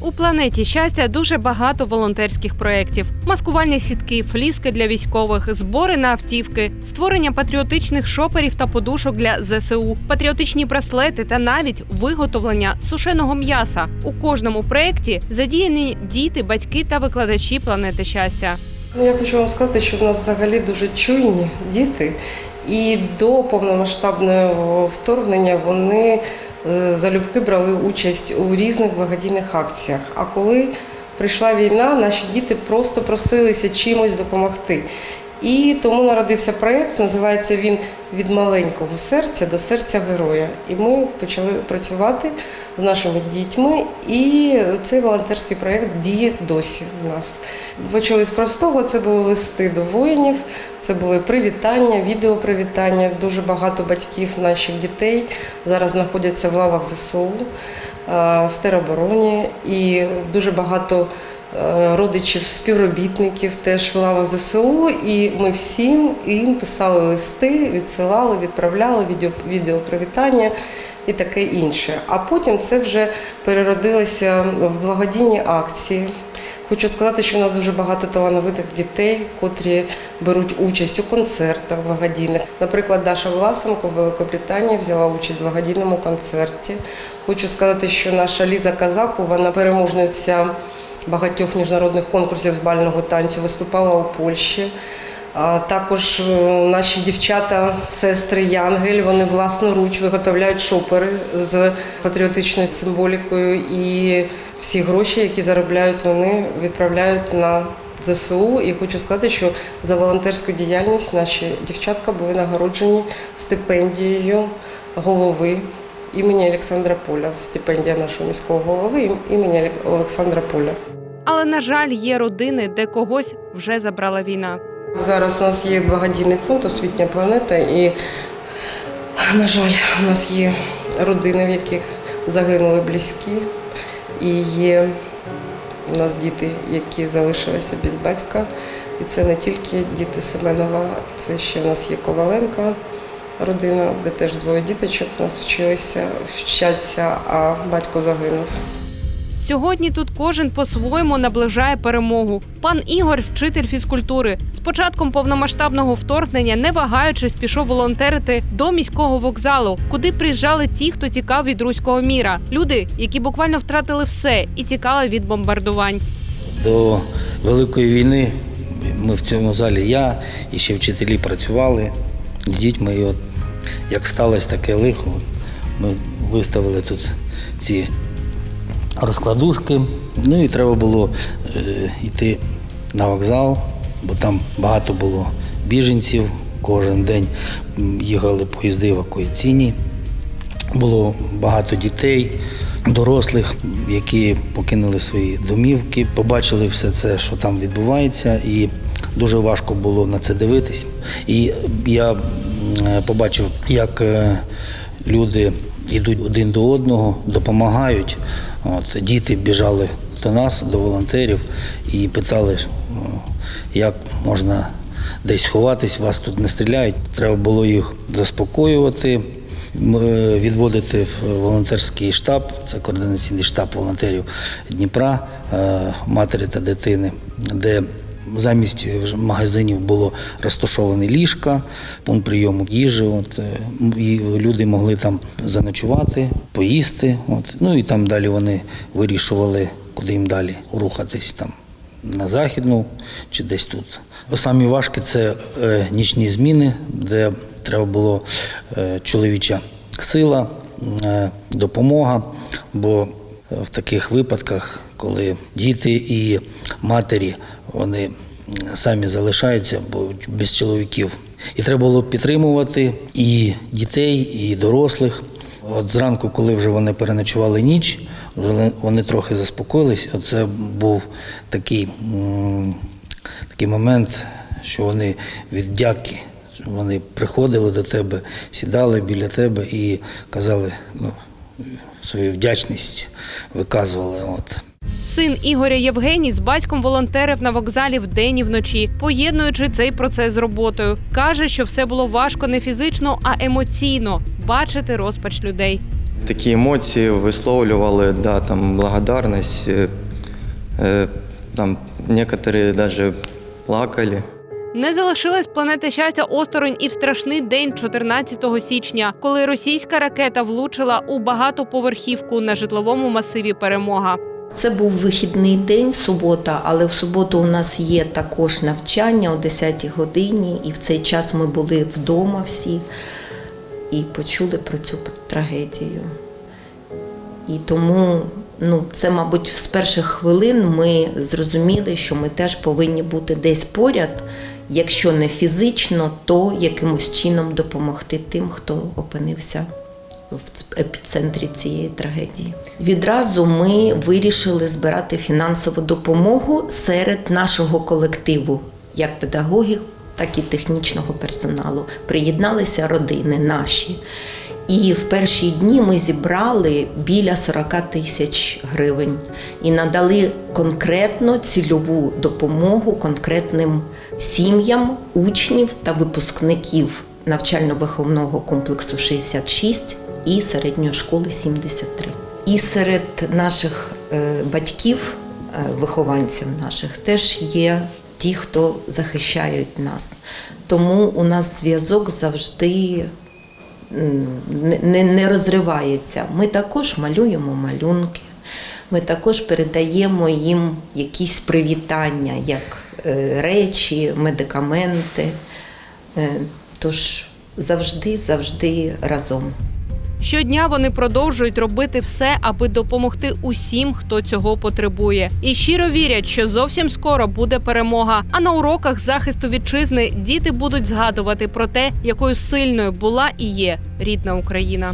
У планеті щастя дуже багато волонтерських проєктів: маскувальні сітки, фліски для військових, збори на автівки, створення патріотичних шоперів та подушок для ЗСУ, патріотичні браслети та навіть виготовлення сушеного м'яса. У кожному проєкті задіяні діти, батьки та викладачі планети щастя. Ну, я хочу вам сказати, що в нас взагалі дуже чуйні діти, і до повномасштабного вторгнення вони залюбки брали участь у різних благодійних акціях. А коли прийшла війна, наші діти просто просилися чимось допомогти. І тому народився проєкт, називається він Від маленького серця до серця героя. І ми почали працювати з нашими дітьми, і цей волонтерський проєкт діє досі в нас. Почали з простого, це були листи до воїнів, це були привітання, відеопривітання. Дуже багато батьків наших дітей зараз знаходяться в лавах ЗСУ в теробороні, і дуже багато родичів, співробітників теж в ЗСУ. І ми всім їм писали листи, відсилали, відправляли відео, відеопривітання і таке інше. А потім це вже переродилося в благодійні акції. Хочу сказати, що у нас дуже багато талановитих дітей, котрі беруть участь у концертах благодійних. Наприклад, Даша Власенко в Великобританії взяла участь в благодійному концерті. Хочу сказати, що наша Ліза Казаку, вона переможниця багатьох міжнародних конкурсів з бального танцю, виступала у Польщі. Також е, наші дівчата, сестри Янгель, вони власноруч виготовляють шопери з патріотичною символікою, і всі гроші, які заробляють, вони відправляють на ЗСУ. І хочу сказати, що за волонтерську діяльність наші дівчатка були нагороджені стипендією голови імені Олександра Поля. Стипендія нашого міського голови імені Олександра Поля. Але на жаль, є родини, де когось вже забрала війна. Зараз у нас є благодійний фонд Освітня планета, і, на жаль, у нас є родини, в яких загинули близькі, і є у нас діти, які залишилися без батька. І це не тільки діти Семенова, це ще в нас є Коваленко родина, де теж двоє діточок у нас вчилися, вчаться, а батько загинув. Сьогодні тут кожен по-своєму наближає перемогу. Пан Ігор, вчитель фізкультури, з початком повномасштабного вторгнення, не вагаючись, пішов волонтерити до міського вокзалу, куди приїжджали ті, хто тікав від руського міра. Люди, які буквально втратили все і тікали від бомбардувань. До Великої війни ми в цьому залі, я і ще вчителі працювали з дітьми. І от як сталося таке лихо, ми виставили тут ці розкладушки. Ну і треба було е, йти на вокзал, бо там багато було біженців. Кожен день їхали поїзди евакуаційні. Було багато дітей, дорослих, які покинули свої домівки, побачили все це, що там відбувається, і дуже важко було на це дивитись. І я е, побачив, як е, люди йдуть один до одного, допомагають. От, діти біжали до нас, до волонтерів, і питали, як можна десь ховатись, вас тут не стріляють. Треба було їх заспокоювати, е, відводити в волонтерський штаб, це координаційний штаб волонтерів Дніпра, е, матері та дитини, де Замість магазинів було розташовані ліжка, пункт прийому їжі. От, е, і люди могли там заночувати, поїсти. От, ну і там далі вони вирішували, куди їм далі рухатись там на західну чи десь тут. Самі важкі це е, нічні зміни, де треба було е, чоловіча сила, е, допомога. Бо в таких випадках, коли діти і матері вони самі залишаються, бо без чоловіків. І треба було підтримувати і дітей, і дорослих. От зранку, коли вже вони переночували ніч, вже вони трохи заспокоїлись. Оце був такий, такий момент, що вони від дяки. Вони приходили до тебе, сідали біля тебе і казали ну, свою вдячність, виказували. От. Син Ігоря Євгеній з батьком волонтерив на вокзалі вдень і вночі, поєднуючи цей процес з роботою. Каже, що все було важко не фізично, а емоційно бачити розпач людей. Такі емоції висловлювали, да, там благодарність. е, е, Там некоторые даже плакали. Не залишилась планета щастя осторонь і в страшний день 14 січня, коли російська ракета влучила у багатоповерхівку на житловому масиві Перемога. Це був вихідний день, субота, але в суботу у нас є також навчання о 10-й годині, і в цей час ми були вдома всі і почули про цю трагедію. І тому, ну, це, мабуть, з перших хвилин ми зрозуміли, що ми теж повинні бути десь поряд, якщо не фізично, то якимось чином допомогти тим, хто опинився в епіцентрі цієї трагедії. Відразу ми вирішили збирати фінансову допомогу серед нашого колективу, як педагогів, так і технічного персоналу. Приєдналися родини наші. І в перші дні ми зібрали біля 40 тисяч гривень і надали конкретно цільову допомогу конкретним сім'ям учнів та випускників навчально-виховного комплексу 66 і середньої школи 73. І серед наших е, батьків, е, вихованців наших, теж є ті, хто захищають нас. Тому у нас зв'язок завжди не, не, розривається. Ми також малюємо малюнки, ми також передаємо їм якісь привітання, як е, речі, медикаменти. Тож завжди, завжди разом. Щодня вони продовжують робити все, аби допомогти усім, хто цього потребує, і щиро вірять, що зовсім скоро буде перемога. А на уроках захисту вітчизни діти будуть згадувати про те, якою сильною була і є рідна Україна.